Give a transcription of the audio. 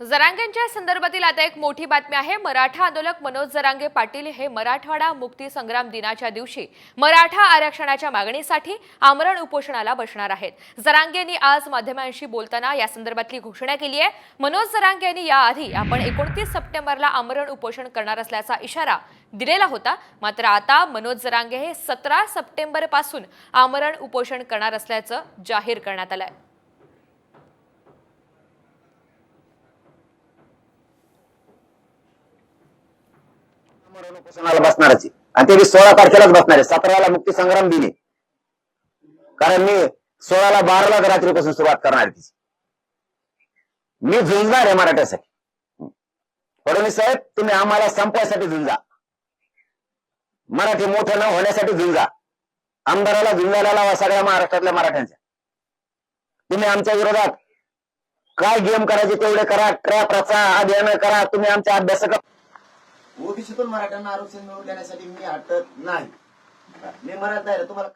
जरांगेंच्या संदर्भातील आता एक मोठी बातमी आहे. मराठा आंदोलक मनोज जरांगे पाटील हे मराठवाडा मुक्ती संग्राम दिनाच्या दिवशी मराठा आरक्षणाच्या मागणीसाठी आमरण उपोषणाला बसणार आहेत. जरांगे यांनी आज माध्यमांशी बोलताना या संदर्भातली घोषणा केली आहे. मनोज जरांगे यांनी याआधी आपण एकोणतीस सप्टेंबरला आमरण उपोषण करणार असल्याचा इशारा दिलेला होता. मात्र आता मनोज जरांगे हे सतरा सप्टेंबरपासून आमरण उपोषण करणार असल्याचं जाहीर करण्यात आलं आहे मरण बसणारच आणि ते मी सोळा तारखेलाच बसणार आहे. सतराला मुक्ती संग्राम दिने. कारण मी सोळाला बाराला रात्रीपासून सुरुवात करणार आहे तिची. मी झुंजणार आहे मराठ्यासाठी. फडणवीस साहेब तुम्ही आम्हाला संपवायसाठी झुंजा. मराठी मोठं न होण्यासाठी झुंजा. आमदाराला झुंजायला लावा सगळ्या महाराष्ट्रातल्या मराठ्यांच्या. तुम्ही आमच्या विरोधात काय गेम करायचे तेवढे करा ट्रॅप रचा अभियान करा तुम्ही आमच्या अभ्यासक ओबीसीतून मराठ्यांना आरक्षण मिळवून देण्यासाठी मी हटत नाही. मी मराठा आहे तुम्हाला